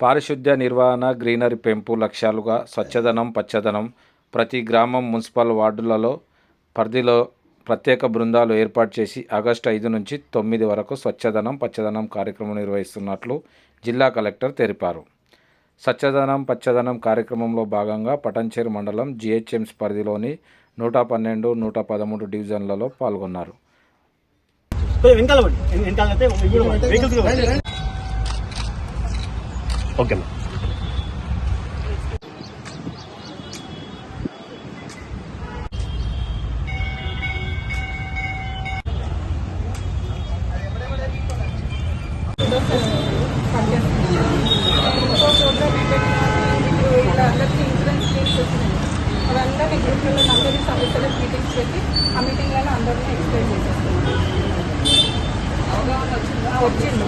పారిశుద్ధ్య నిర్వహణ గ్రీనరీ పెంపు లక్ష్యాలుగా స్వచ్ఛదనం పచ్చదనం ప్రతి గ్రామం మున్సిపల్ వార్డులలో పరిధిలో ప్రత్యేక బృందాలు ఏర్పాటు చేసి ఆగస్టు ఐదు నుంచి తొమ్మిది వరకు స్వచ్ఛదనం పచ్చదనం కార్యక్రమం నిర్వహిస్తున్నట్లు జిల్లా కలెక్టర్ తెలిపారు. స్వచ్ఛదనం పచ్చదనం కార్యక్రమంలో భాగంగా పటంచేరు మండలం జిహెచ్ఎంస్ పరిధిలోని నూట పన్నెండు నూట పదమూడు డివిజన్లలో పాల్గొన్నారు. ఓకే మ్యామ్ అందరికీ ఇన్సూరెన్స్ స్కీమ్స్ వచ్చినాయి అవందరినీ గ్రూప్లలో అందరి సమస్యలకు మీటింగ్స్ పెట్టి ఆ మీటింగ్లలో అందరినీ ఎక్స్ప్లెయిన్ చేసేస్తున్నాం అవగాహన వచ్చిందా వచ్చింది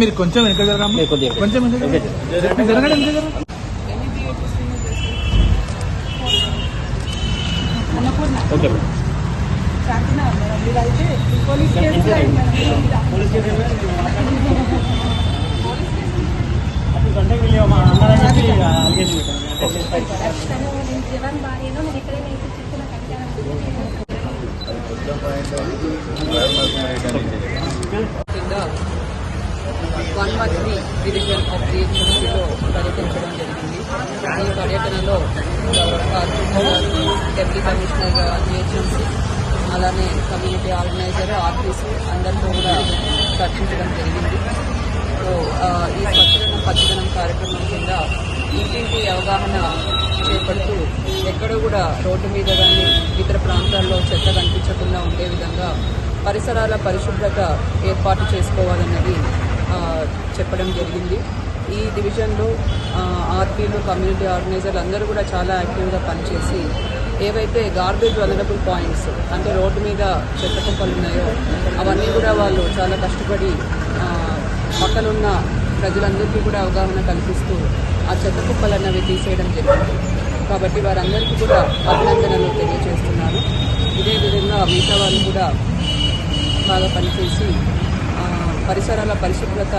మీరు కొంచెం వెనక జరగమ్మా కొంచెం వెనక జరగండి. వెనక okay madam. One one three division of జిహెచ్ఎంసీలో పర్యటించడం జరిగింది. ఈ పర్యటనలో డెప్యూటీ కమిషనర్ జిహెచ్ఎంసీ అలానే కమ్యూనిటీ ఆర్గనైజర్ ఆర్టీసీ అందరితో కూడా చర్చించడం జరిగింది సో ఆ, ఈ స్వచ్ఛదనం పచ్చదనం కార్యక్రమం కింద ఇంటింటి అవగాహన చేపడుతూ ఎక్కడ కూడా రోడ్డు మీద కానీ ఇతర ప్రాంతాల్లో చెత్త కనిపించకుండా ఉండే విధంగా పరిసరాల పరిశుభ్రత ఏర్పాటు చేసుకోవాలన్నది చెప్పడం జరిగింది. ఈ డివిజన్లో ఆర్పీలు కమ్యూనిటీ ఆర్గనైజర్లు అందరూ కూడా చాలా యాక్టివ్గా పనిచేసి ఏవైతే గార్బేజ్ వలనబుల్ పాయింట్స్ అంటే రోడ్డు మీద చెత్త కుప్పలు ఉన్నాయో అవన్నీ కూడా వాళ్ళు చాలా కష్టపడి పక్కనున్న ప్రజలందరికీ కూడా అవగాహన కల్పిస్తూ ఆ చెత్త కుప్పలు అన్నవి తీసేయడం జరిగింది. కాబట్టి వారందరికీ కూడా అభినందనలు తెలియజేస్తున్నాను. ఇదే విధంగా మిగతా వాళ్ళు కూడా బాగా పనిచేసి పరిసరాల పరిశుభ్రత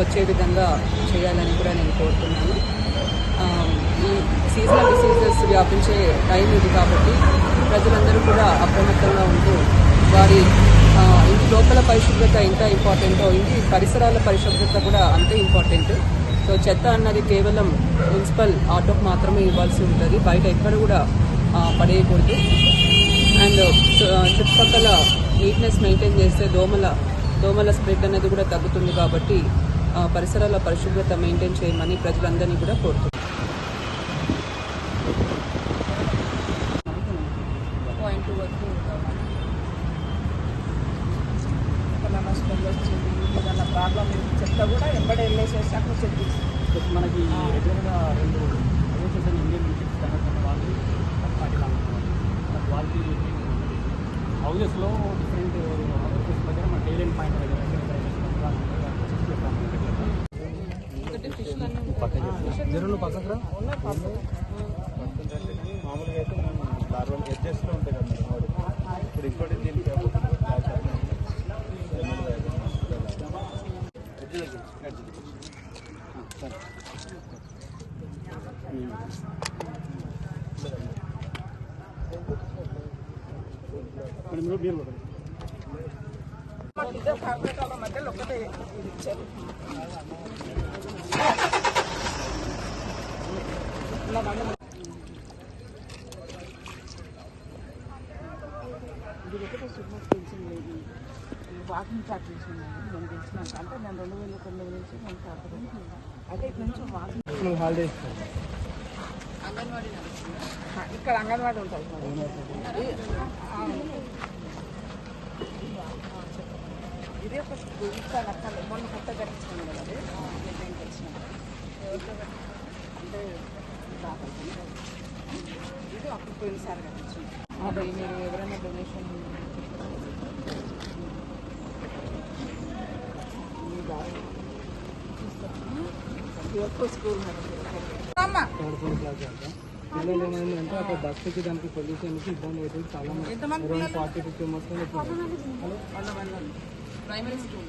వచ్చే విధంగా చేయాలని కూడా నేను కోరుతున్నాను. ఈ సీజనల్ డిసీజెస్ వ్యాపించే టైం ఇది కాబట్టి ప్రజలందరూ కూడా అప్రమత్తంగా ఉంటూ వారి లోపల పరిశుభ్రత ఎంత ఇంపార్టెంటో ఇది పరిసరాల పరిశుభ్రత కూడా అంతే ఇంపార్టెంట్. సో చెత్త అన్నది కేవలం మున్సిపల్ ఆటోకి మాత్రమే ఇవ్వాల్సి ఉంటుంది. బయట ఎక్కడ కూడా పడేయకూడదు. అండ్ చుట్టుపక్కల నీట్నెస్ మెయింటైన్ చేస్తే దోమల దోమల స్ప్రెడ్ అనేది కూడా తగ్గుతుంది కాబట్టి పరిసరాల పరిశుభ్రత మెయింటైన్ చేయమని ప్రజలందరినీ కూడా కోరుతున్నాను పాయింట్ టూ వరకు ఏదైనా వచ్చింది ఏదైనా ప్రాబ్లం చెప్తా కూడా ఎంబడి వెళ్ళేసేసి అక్కడ చెప్పి మనకి రెగ్యులర్గా రెండు అసోసియేషన్ ఇండియన్ మిలిటరీ వాళ్ళు వాళ్ళకి హౌజెస్లో డిఫరెంట్ హౌజెస్ దగ్గర మన టైలెంట్ పాయింట్ దగ్గర జరువులు పక్కకు మామూలుగా అయితే మనం నార్మల్ ఎడ్జెస్ట్లో ఉంటాయి కదా ఇప్పుడు ఇంకోటి దీనికి ఇద్దరు కార్పొరేటర్ల మధ్యలో ఒకటే ఇది ఇచ్చారు ఇది ఒకటే పెన్షన్ లేదు వాకింగ్ చార్ట్ చేసినాను నేను తెలిసినాక అంటే నేను రెండు వేల తొమ్మిది నుంచి నేను కార్పొరేట్ ఇక్కడ నుంచి వాకింగ్ హాలిడేస్ ఇక్కడ అంగన్వాడీ ఉంటుంది ఇదే ఒక స్కూల్ ఇక్కడ రకాలు మొన్న కొత్త కట్టించాను కదా అది. దీనికి వచ్చిన అంటే ఇది అప్పుడు పోయినసారి కట్టించాను అది మీరు ఎవరైనా డొనేషన్ ఎక్కువ స్కూల్ మేడం పిల్లలు ఏమైందంటే అక్కడ బస్సుకి దానికి పొల్యూషన్కి ఇబ్బంది అవుతుంది చాలా మంది అరౌండ్ ఫార్టీ ఫిఫ్టీ మొత్తం ప్రైమరీ స్కూల్